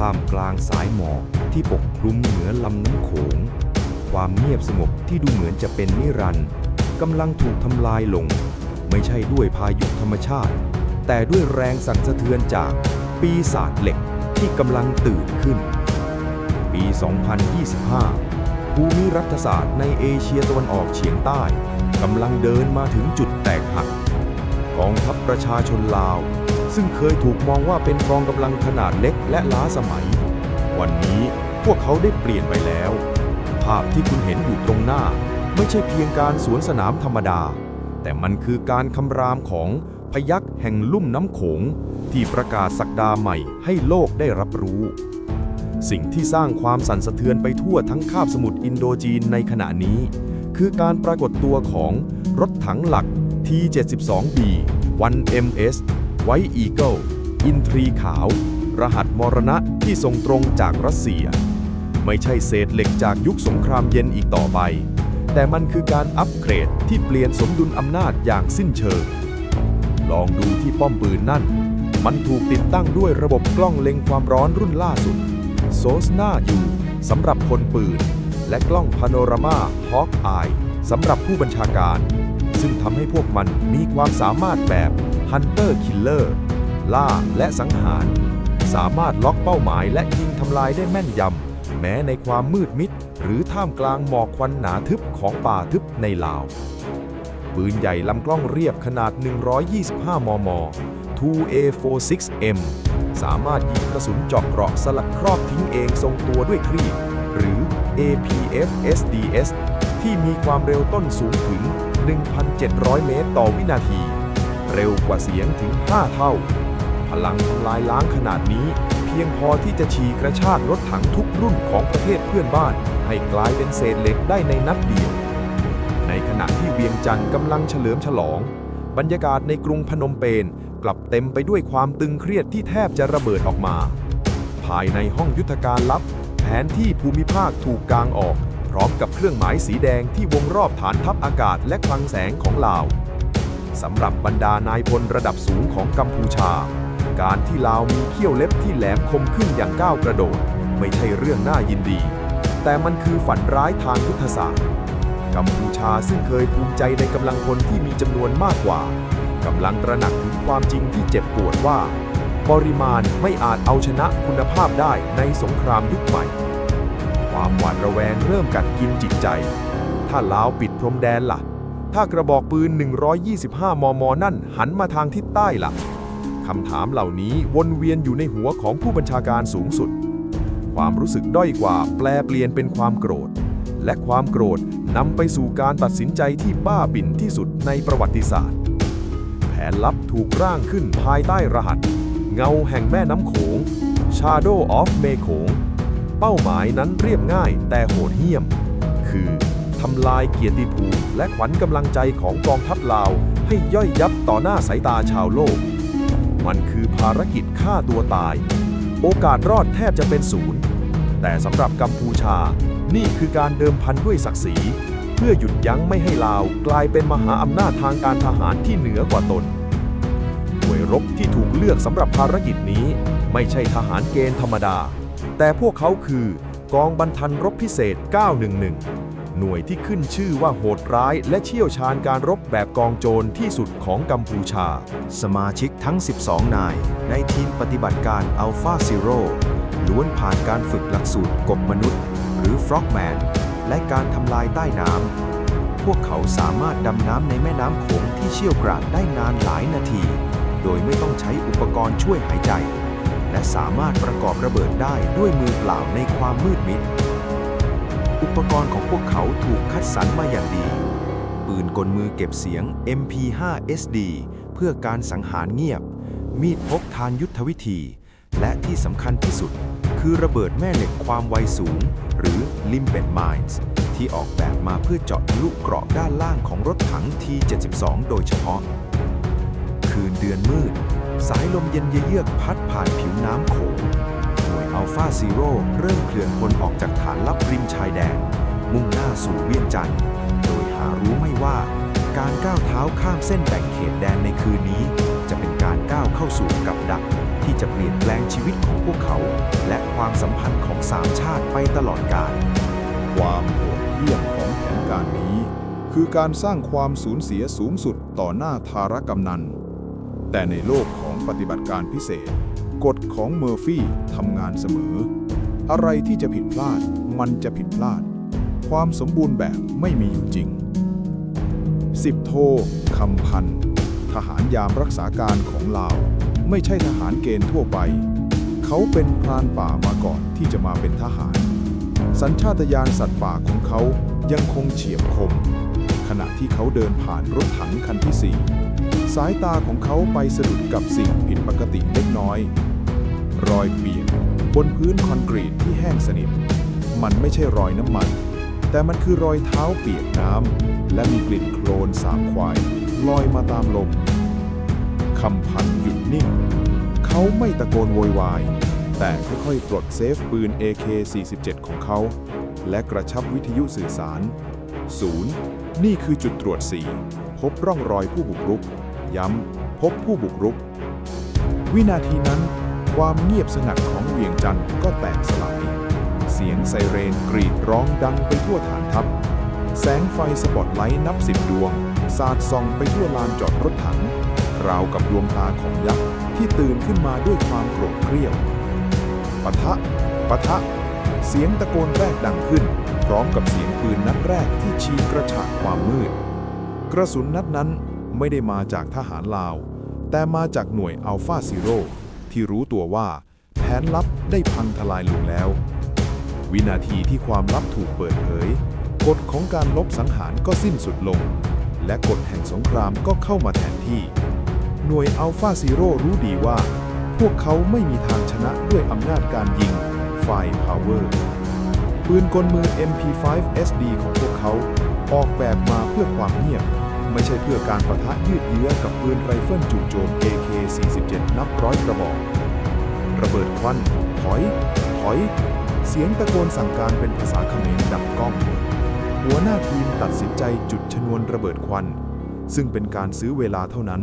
ท่ามกลางสายหมอกที่ปกคลุมเหนือลำน้ำโขง ความเงียบสงบที่ดูเหมือนจะเป็นนิรันดร์กำลังถูกทำลายลง ไม่ใช่ด้วยพายุธรรมชาติ แต่ด้วยแรงสั่นสะเทือนจากปีศาจเหล็กที่กำลังตื่นขึ้น ปี 2025 ภูมิรัฐศาสตร์ในเอเชียตะวันออกเฉียงใต้กำลังเดินมาถึงจุดแตกหัก กองทัพประชาชนลาว ซึ่งเคยถูกมองว่าเป็นกองกำลังขนาดเล็กและล้าสมัย วันนี้พวกเขาได้เปลี่ยนไปแล้ว ภาพที่คุณเห็นอยู่ตรงหน้า ไม่ใช่เพียงการสวนสนามธรรมดา แต่มันคือการคำรามของพยักแห่งลุ่มน้ำโขง ที่ประกาศสักดาใหม่ให้โลกได้รับรู้ สิ่งที่สร้างความสั่นสะเทือนไปทั่วทั้งคาบสมุทรอินโดจีนในขณะนี้ คือการปรากฏตัวของรถถังหลัก T72B 1MS ไวอีเกิลอินทรีขาว รหัสมรณะที่ส่งตรงจากรัสเซีย ไม่ใช่เศษเหล็กจากยุคสงครามเย็นอีกต่อไป แต่มันคือการอัปเกรดที่เปลี่ยนสมดุลอำนาจอย่างสิ้นเชิง ลองดูที่ป้อมปืนนั่น มันถูกติดตั้งด้วยระบบกล้องเล็งความร้อนรุ่นล่าสุดโซสนาอยู่สำหรับคนปืน และกล้องพาโนรามาฮอ k อายสำหรับผู้บัญชาการ ซึ่งทำให้พวกมันมีความสามารถแบบ Hunter Killer ล่าและสังหาร สามารถล็อกเป้าหมายและยิงทำลายได้แม่นยำ แม้ในความมืดมิด หรือท่ามกลางหมอกควันหนาทึบของป่าทึบในลาว ปืนใหญ่ลำกล้องเรียบขนาด 125 มม 2A46M สามารถยิงกระสุนเจาะเกราะสลักครอบทิ้งเองทรงตัวด้วยครีบ หรือ APF-SDS ที่มีความเร็วต้นสูงถึง 1,700 เมตรต่อวินาที เร็วกว่าเสียงถึง 5 เท่า พลังทำลายล้างขนาดนี้ เพียงพอที่จะฉีกกระชากรถถังทุกรุ่นของประเทศเพื่อนบ้าน ให้กลายเป็นเศษเหล็กได้ในนัดเดียว ในขณะที่เวียงจันทร์กำลังเฉลิมฉลอง บรรยากาศในกรุงพนมเปญกลับเต็มไปด้วยความตึงเครียดที่แทบจะระเบิดออกมา ภายในห้องยุทธการลับ แผนที่ภูมิภาคถูกกางออก พร้อมกับเครื่องหมายสีแดงที่วงรอบฐานทัพอากาศและคลังแสงของลาว สำหรับบรรดานายพลระดับสูงของกัมพูชา การที่ลาวมีเขี้ยวเล็บที่แหลมคมขึ้นอย่างก้าวกระโดด ไม่ใช่เรื่องน่ายินดี แต่มันคือฝันร้ายทางยุทธศาสตร์กัมพูชาซึ่งเคยภูมิใจในกำลังพลที่มีจำนวนมากกว่ากำลังตระหนักถึงความจริงที่เจ็บปวดว่า ปริมาณไม่อาจเอาชนะคุณภาพได้ในสงครามยุคใหม่ ความหวาดระแวงเริ่มกัดกินจิตใจ ถ้าลาวปิดพรมแดนล่ะ ถ้ากระบอกปืน 125 มม นั่นหันมาทางทิศใต้ล่ะคำถามเหล่านี้วนเวียนอยู่ในหัวของผู้บัญชาการสูงสุด ความรู้สึกด้อยกว่าแปลเปลี่ยนเป็นความโกรธ และความโกรธนำไปสู่การตัดสินใจที่บ้าบิ่นที่สุดในประวัติศาสตร์ แผนลับถูกร่างขึ้นภายใต้รหัส เงาแห่งแม่น้ำโขง Shadow of เมโขงเป้าหมายนั้นเรียบง่ายแต่โหดเหี้ยม คือ ทำลายเกียรติภูมิและขวัญกำลังใจของกองทัพลาว ให้ย่อยยับต่อหน้าสายตาชาวโลก มันคือภารกิจฆ่าตัวตาย โอกาสรอดแทบจะเป็นศูนย์ แต่สำหรับกัมพูชา นี่คือการเดิมพันด้วยศักดิ์ศรี เพื่อหยุดยั้งไม่ให้ลาวกลายเป็นมหาอำนาจทางการทหารที่เหนือกว่าตนหน่วยรบที่ถูกเลือกสำหรับภารกิจนี้ ไม่ใช่ทหารเกณฑ์ธรรมดา แต่พวกเขาคือกองบันทันรบพิเศษ 911 หน่วยที่ขึ้นชื่อว่าโหดร้ายและเชี่ยวชาญการรบแบบกองโจรที่สุดของกัมพูชา สมาชิกทั้ง 12 นาย ในทีมปฏิบัติการอัลฟาซิโร่ล้วนผ่านการฝึกหลักสูตรกบมนุษย์ หรือ Frogman และการทำลายใต้น้ำ พวกเขาสามารถดำน้ำในแม่น้ำโขงที่เชี่ยวกราดได้นานหลายนาที โดยไม่ต้องใช้อุปกรณ์ช่วยหายใจ และสามารถประกอบระเบิดได้ด้วยมือเปล่าในความมืดมิด อุปกรณ์ของพวกเขาถูกคัดสรรมาอย่างดี ปืนกลมือเก็บเสียง MP5 SD เพื่อการสังหารเงียบ มีดพกทานยุทธวิธี และที่สำคัญที่สุด คือระเบิดแม่เหล็กความไวสูง หรือ Limpet Mines ที่ออกแบบมาเพื่อเจาะทะลุเกราะด้านล่างของรถถัง T72 โดยเฉพาะ คืนเดือนมืด สายลมเย็นเยือกพัดผ่านผิวน้ำโขง ฟาซีโร่เริ่มเคลื่อนพลออกจากฐานลับริมชายแดน มุ่งหน้าสู่เวียงจันทร์โดยหารู้ไม่ว่า การก้าวเท้าข้ามเส้นแบ่งเขตแดนในคืนนี้ จะเป็นการก้าวเข้าสู่กับดัก ที่จะเปลี่ยนแปลงชีวิตของพวกเขา และความสัมพันธ์ของสามชาติไปตลอดกาลความโหดเหี้ยมของแผนการนี้ คือการสร้างความสูญเสียสูงสุดต่อหน้าธารกำนัน แต่ในโลกของปฏิบัติการพิเศษ กฎของเมอร์ฟี่ทำงานเสมอ อะไรที่จะผิดพลาดมันจะผิดพลาด ความสมบูรณ์แบบไม่มีอยู่จริงสิบโทคำพันธ์ทหารยามรักษาการของลาว ไม่ใช่ทหารเกณฑ์ทั่วไป เขาเป็นพรานป่ามาก่อนที่จะมาเป็นทหาร สัญชาตญาณสัตว์ป่าของเขายังคงเฉียบคม ขณะที่เขาเดินผ่านรถถังคันที่สี่สายตาของเขาไปสะดุดกับสิ่งผิดปกติเล็กน้อย รอยเปียกบนพื้นคอนกรีตที่แห้งสนิท มันไม่ใช่รอยน้ำมัน แต่มันคือรอยเท้าเปียกน้ำและมีกลิ่นโคลนสามควายลอยมาตามลมคำพันหยุดนิ่ง เขาไม่ตะโกนโวยวาย แต่ค่อยๆปลดเซฟปืน AK-47 ของเขา และกระชับวิทยุสื่อสารศูนย์นี่คือจุดตรวจ 4 พบร่องรอยผู้บุกรุก ย้ำ พบผู้บุกรุก วินาทีนั้น ความเงียบสงัดของเวียงจันทร์ก็แตกสลาย เสียงไซเรนกรีดร้องดังไปทั่วฐานทัพ แสงไฟสปอตไลท์นับสิบดวง สาดส่องไปทั่วลานจอดรถถัง ราวกับดวงตาของยักษ์ที่ตื่นขึ้นมาด้วยความโกรธเกรี้ยวปะทะปะทะ เสียงตะโกนแรกดังขึ้น พร้อมกับเสียงปืนนัดแรกที่ชีกระฉากความมืด กระสุนนัดนั้นไม่ได้มาจากทหารลาว แต่มาจากหน่วยอัลฟาซีโร่ ที่รู้ตัวว่า แผนลับได้พังทลายลงแล้ว วินาทีที่ความลับถูกเปิดเผยกฎของการลบสังหารก็สิ้นสุดลง และกฎแห่งสงครามก็เข้ามาแทนที่ หน่วยอัลฟาซีโร่รู้ดีว่า พวกเขาไม่มีทางชนะด้วยอำนาจการยิงไฟพาวเวอร์ปืนกลมือ MP5 SD ของพวกเขาออกแบบมาเพื่อความเงียบ ไม่ใช่เพื่อการประทะยืดเยื้อกับปืนไรเฟิลจู่โจม AK-47 นับร้อยกระบอก ระเบิดควัน ถอย ถอย เสียงตะโกนสั่งการเป็นภาษาเขมรดับก้อง หัวหน้าทีมตัดสินใจจุดชนวนระเบิดควัน ซึ่งเป็นการซื้อเวลาเท่านั้น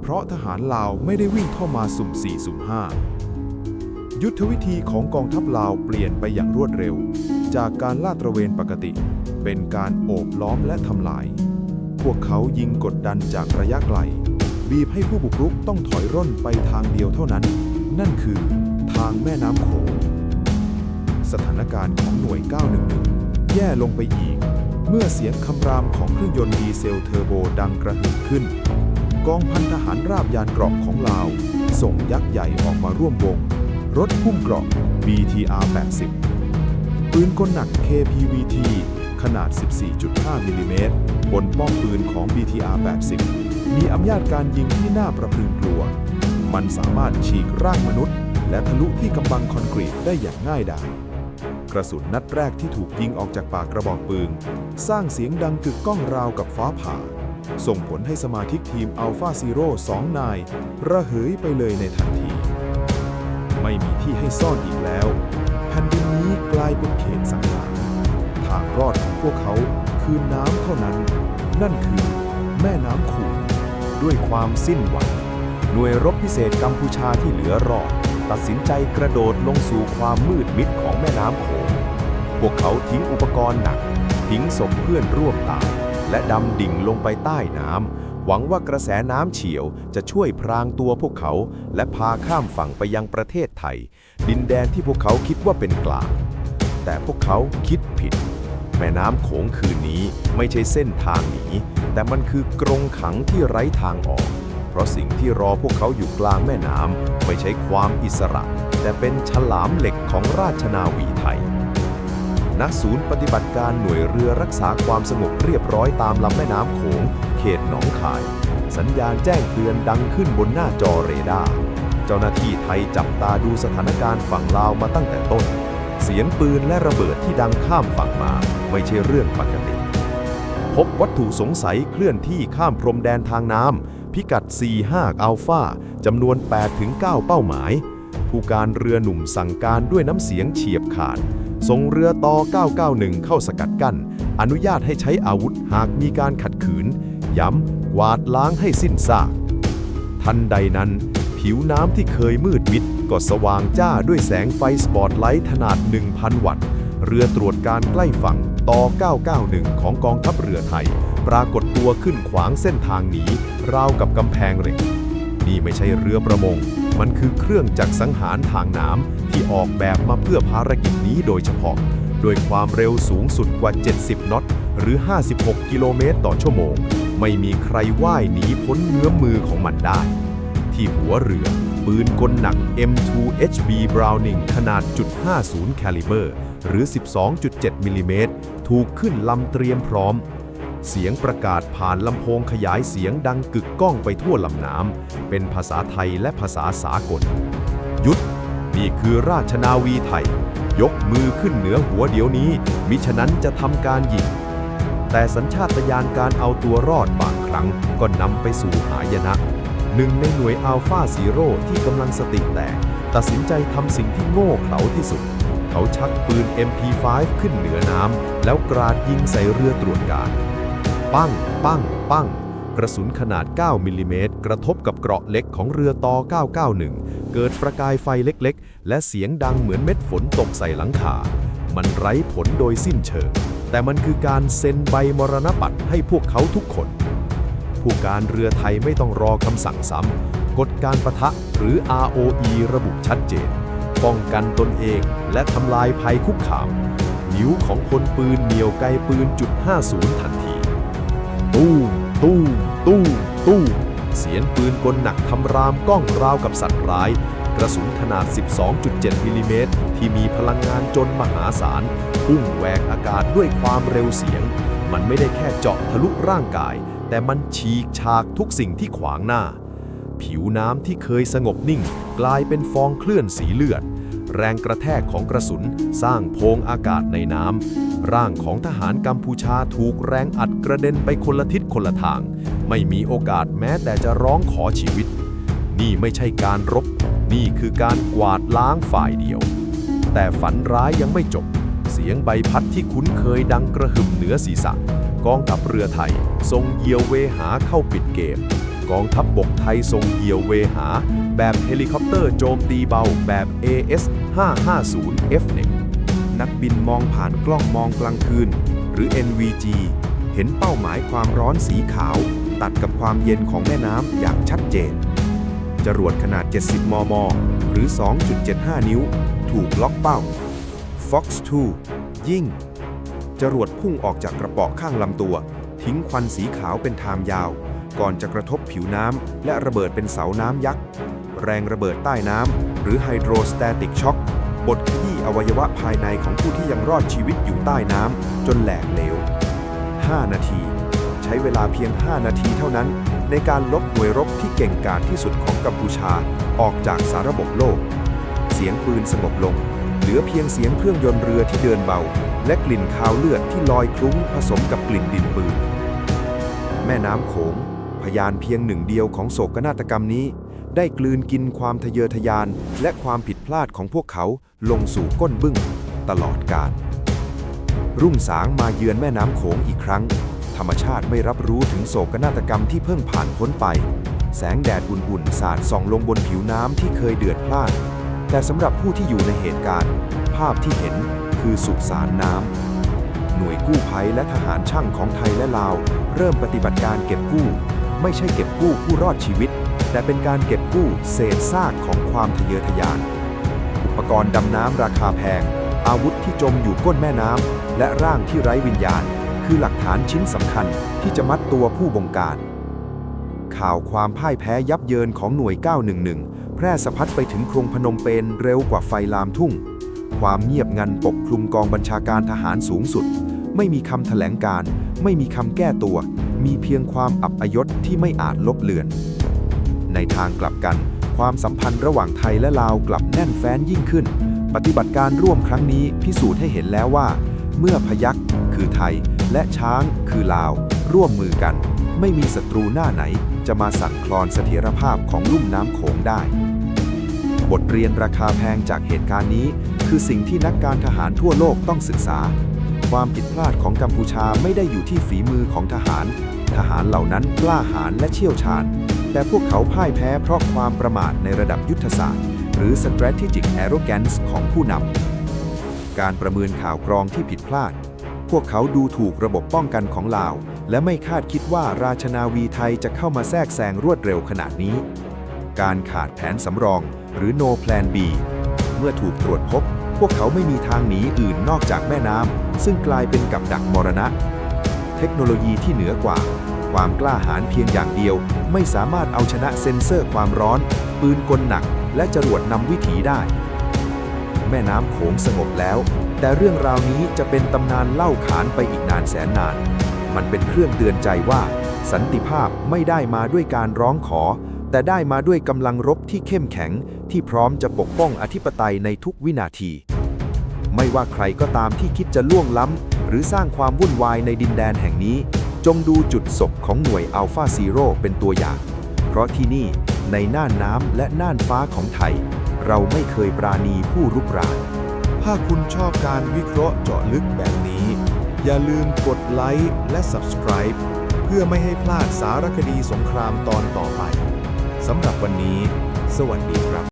เพราะทหารลาวไม่ได้วิ่งเข้ามาสุ่ม4สุ่ม5ยุทธวิธีของกองทัพลาวเปลี่ยนไปอย่างรวดเร็ว จากการลาดตระเวนปกติ เป็นการโอบล้อมและทำลาย พวกเขายิงกดดันจากระยะไกล บีบให้ผู้บุกรุกต้องถอยร่นไปทางเดียวเท่านั้น นั่นคือทางแม่น้ำโขงสถานการณ์ของหน่วย 911 แย่ลงไปอีก เมื่อเสียงคำรามของเครื่องยนต์ดีเซลเทอร์โบดังกระหึ่มขึ้น กองพันทหารราบยานเกราะของลาว ส่งยักษ์ใหญ่ออกมาร่วมวง รถพุ่มเกราะ BTR 80ปืนกลหนัก KPVT ขนาด 14.5 มิลลิเมตร บนป้อมปืนของ BTR 80 มีอำนาจการยิงที่น่าประพรึงกลัว มันสามารถฉีกร่างมนุษย์ และทะลุที่กำบังคอนกรีตได้อย่างง่ายดายกระสุนนัดแรกที่ถูกยิงออกจากปากกระบอกปืน สร้างเสียงดังกึกก้องราวกับฟ้าผ่า ส่งผลให้สมาชิกทีมอัลฟาซีโร่สองนาย ระเหยไปเลยในทันที ไม่มีที่ให้ซ่อนอีกแล้วแผ่นดินนี้กลายเป็นเขตสังหารทางรอดของพวกเขา คือน้ำเท่านั้น นั่นคือแม่น้ำขูดด้วยความสิ้นหวัง หน่วยรบพิเศษกัมพูชาที่เหลือรอด ตัดสินใจกระโดดลงสู่ความมืดมิดของแม่น้ำโขง พวกเขาทิ้งอุปกรณ์หนัก ทิ้งศพเพื่อนร่วมตาย และดำดิ่งลงไปใต้น้ำ หวังว่ากระแสน้ำเฉียวจะช่วยพรางตัวพวกเขา และพาข้ามฝั่งไปยังประเทศไทย ดินแดนที่พวกเขาคิดว่าเป็นกลาง แต่พวกเขาคิดผิด แม่น้ำโขงคืนนี้ไม่ใช่เส้นทางหนีแต่มันคือกรงขังที่ไร้ทางออก เพราะสิ่งที่รอพวกเขาอยู่กลางแม่น้ำไม่ใช่ความอิสระ แต่เป็นฉลามเหล็กของราชนาวีไทยณศูนย์ปฏิบัติการหน่วยเรือรักษาความสงบเรียบร้อยตามลำแม่น้ำโขง เขตหนองคาย สัญญาณแจ้งเตือนดังขึ้นบนหน้าจอเรดาร์เจ้าหน้าที่ไทยจับตาดูสถานการณ์ฝั่งลาวมาตั้งแต่ต้น เสียงปืนและระเบิดที่ดังข้ามฝั่งมา ไม่ใช่เรื่องปกติ พบวัตถุสงสัยเคลื่อนที่ข้ามพรมแดนทางน้ำพิกัด 45 อัลฟาจำนวน 8-9 เป้าหมาย ผู้การเรือหนุ่มสั่งการด้วยน้ำเสียงเฉียบขาดส่งเรือต่อ 991 เข้าสกัดกั้น อนุญาตให้ใช้อาวุธหากมีการขัดขืน ย้ำกวาดล้างให้สิ้นซาก ทันใดนั้น ผิวน้ำที่เคยมืดมิด ก็สว่างจ้าด้วยแสงไฟสปอตไลท์ขนาด 1,000 วัตต์ เรือตรวจการใกล้ฝั่ง ต่อ991 ของกองทัพเรือไทย ปรากฏตัวขึ้นขวางเส้นทางหนีราวกับกำแพงเหล็ก นี่ไม่ใช่เรือประมง มันคือเครื่องจักรสังหารทางน้ำที่ออกแบบมาเพื่อภารกิจนี้โดยเฉพาะ โดยความเร็วสูงสุดกว่า 70 น็อต หรือ 56 กิโลเมตรต่อชั่วโมง ไม่มีใครว่ายหนีพ้นเงื้อมมือของมันได้ ที่หัวเรือปืนกลหนัก M2 HB Browning ขนาด 50คาลิเบอร์ หรือ 12.7 มิลลิเมตรถูกขึ้นลำเตรียมพร้อม เสียงประกาศผ่านลำโพงขยายเสียงดังกึกก้องไปทั่วลำน้ำเป็นภาษาไทยและภาษาสากล ยุดนี่คือราชนาวีไทย ยกมือขึ้นเหนือหัวเดี๋ยวนี้ มิฉะนั้นจะทำการยิงแต่สัญชาตญาณการเอาตัวรอดบางครั้งก็นำไปสู่หายนะ หนึ่งในหน่วยอัลฟาซีโร่ที่กำลังสติแตกตัดสินใจทำสิ่งที่โง่เขลาที่สุด เขาชักปืน MP5 ขึ้นเหนือน้ำแล้วกราดยิงใส่เรือตรวจการ ปั้ง ปั้ง ปั้ง กระสุนขนาด 9 มิลลิเมตรกระทบกับเกราะเล็กของเรือต่อ 991 เกิดประกายไฟเล็กๆ และเสียงดังเหมือนเม็ดฝนตกใส่หลังคา มันไร้ผลโดยสิ้นเชิง แต่มันคือการเซ็นใบมรณบัตรให้พวกเขาทุกคน ผู้การเรือไทยไม่ต้องรอคำสั่งซ้ำกฎการประทะหรือ ROE ระบุชัดเจน ป้องกันตนเองและทำลายภัยคุกคาม นิ้วของคนปืนเหนียวไกลปืนจุด50ทันที ตู้มตู้มตู้มตู้มเสียงปืนกลหนักทำรามก้องราวกับสัตว์ร้าย กระสุนขนาด 12.7 มิลลิเมตร ที่มีพลังงานจนมหาศาล พุ่งแหวกอากาศด้วยความเร็วเสียง มันไม่ได้แค่เจาะทะลุร่างกาย แต่มันฉีกฉากทุกสิ่งที่ขวางหน้า ผิวน้ำที่เคยสงบนิ่ง กลายเป็นฟองเคลื่อนสีเลือด แรงกระแทกของกระสุนสร้างโพงอากาศในน้ำ ร่างของทหารกัมพูชาถูกแรงอัดกระเด็นไปคนละทิศคนละทาง ไม่มีโอกาสแม้แต่จะร้องขอชีวิต นี่ไม่ใช่การรบ นี่คือการกวาดล้างฝ่ายเดียว แต่ฝันร้ายยังไม่จบ เสียงใบพัดที่คุ้นเคยดังกระหึ่มเหนือศีรษะ กองทัพเรือไทยทรงเยียวเวหาเข้าปิดเกม กองทัพบบกไทยทรงเหยียวเวหา แบบเฮลิคอปเตอร์โจมตีเบาแบบ AS 550 F1 นักบินมองผ่านกล้องมองกลางคืน หรือ NVG เห็นเป้าหมายความร้อนสีขาว ตัดกับความเย็นของแม่น้ำอย่างชัดเจน จรวดขนาด 70 มม หรือ 2.75 นิ้ว ถูกล็อกเป้า Fox 2 ยิ่ง จรวดพุ่งออกจากกระเป๋อข้างลำตัว ทิ้งควันสีขาวเป็นทางยาว ก่อนจะกระทบผิวน้ำและระเบิดเป็นเสาน้ำยักษ์ แรงระเบิดใต้น้ำหรือ Hydrostatic Shock บดขี้อวัยวะภายในของผู้ที่ยังรอดชีวิตอยู่ใต้น้ำจนแหลกเหลว 5 นาที ใช้เวลาเพียง 5 นาทีเท่านั้น ในการลบหน่วยรบที่เก่งกาจที่สุดของกัมพูชาออกจากสาระบบโลก เสียงปืนสงบลง เหลือเพียงเสียงเครื่องยนต์เรือที่เดินเบา และกลิ่นคาวเลือดที่ลอยคลุ้งผสมกับกลิ่นดินปืน แม่น้ำโขง พยานเพียงหนึ่งเดียวของโศกนาฏกรรมนี้ ได้กลืนกินความทะเยอทะยาน และความผิดพลาดของพวกเขาลงสู่ก้นบึ้ง ตลอดกาลรุ่งสางมาเยือนแม่น้ำโขงอีกครั้ง ธรรมชาติไม่รับรู้ถึงโศกนาฏกรรมที่เพิ่งผ่านพ้นไป แสงแดดอุ่นๆสาดส่องลงบนผิวน้ำที่เคยเดือดพล่านแต่สำหรับผู้ที่อยู่ในเหตุการณ์ ภาพที่เห็นคือสุสานน้ำหน่วยกู้ภัยและทหารช่างของไทยและลาว เริ่มปฏิบัติการเก็บกู้ ไม่ใช่เก็บกู้ผู้รอดชีวิต แต่เป็นการเก็บกู้เศษซากของความทะเยอทะยาน อุปกรณ์ดำน้ำราคาแพง อาวุธที่จมอยู่ก้นแม่น้ำและร่างที่ไร้วิญญาณ คือหลักฐานชิ้นสำคัญที่จะมัดตัวผู้บงการ ข่าวความพ่ายแพ้ยับเยินของหน่วย 911 แพร่สะพัดไปถึงกรุงพนมเปญเร็วกว่าไฟลามทุ่ง ความเงียบงันปกคลุมกองบัญชาการทหารสูงสุด ไม่มีคำแถลงการ ไม่มีคำแก้ตัว มีเพียงความอับอายศที่ไม่อาจลบเลือน ในทางกลับกัน ความสัมพันธ์ระหว่างไทยและลาวกลับแน่นแฟ้นยิ่งขึ้น ปฏิบัติการร่วมครั้งนี้พิสูจน์ให้เห็นแล้วว่า เมื่อพยัคฆ์คือไทย และช้างคือลาว ร่วมมือกัน ไม่มีศัตรูหน้าไหน จะมาสั่นคลอนเสถียรภาพของลุ่มน้ำโขงได้บทเรียนราคาแพงจากเหตุการณ์นี้ คือสิ่งที่นักการทหารทั่วโลกต้องศึกษา ความผิดพลาดของกัมพูชาไม่ได้อยู่ที่ฝีมือของทหาร ทหารเหล่านั้นกล้าหาญและเชี่ยวชาญ แต่พวกเขาพ่ายแพ้เพราะความประมาทในระดับยุทธศาสตร์ หรือ strategic arrogance ของผู้นำ การประเมินข่าวกรองที่ผิดพลาด พวกเขาดูถูกระบบป้องกันของลาว และไม่คาดคิดว่าราชนาวีไทยจะเข้ามาแทรกแซงรวดเร็วขนาดนี้ การขาดแผนสำรอง หรือ no plan B เมื่อถูกตรวจพบ พวกเขาไม่มีทางหนีอื่นนอกจากแม่น้ำซึ่งกลายเป็นกับดักมรณะ เทคโนโลยีที่เหนือกว่า ความกล้าหาญเพียงอย่างเดียว ไม่สามารถเอาชนะเซ็นเซอร์ความร้อน ปืนกลหนัก และจรวดนำวิถีได้ แม่น้ำโขงสงบแล้ว แต่เรื่องราวนี้จะเป็นตำนานเล่าขานไปอีกนานแสนนาน มันเป็นเครื่องเตือนใจว่า สันติภาพไม่ได้มาด้วยการร้องขอแต่ได้มาด้วยกำลังรบที่เข้มแข็งที่พร้อมจะปกป้องอธิปไตยในทุกวินาที ไม่ว่าใครก็ตามที่คิดจะล่วงล้ำ หรือสร้างความวุ่นวายในดินแดนแห่งนี้ จงดูจุดศพของหน่วยอัลฟาซีโร่เป็นตัวอย่าง เพราะที่นี่ในน่านน้ำและน่านฟ้าของไทย เราไม่เคยปราณีผู้รุกรานถ้าคุณชอบการวิเคราะห์เจาะลึกแบบนี้ อย่าลืมกดไลค์และ Subscribe เพื่อไม่ให้พลาดสารคดีสงครามตอนต่อไปสำหรับวันนี้ สวัสดีครับ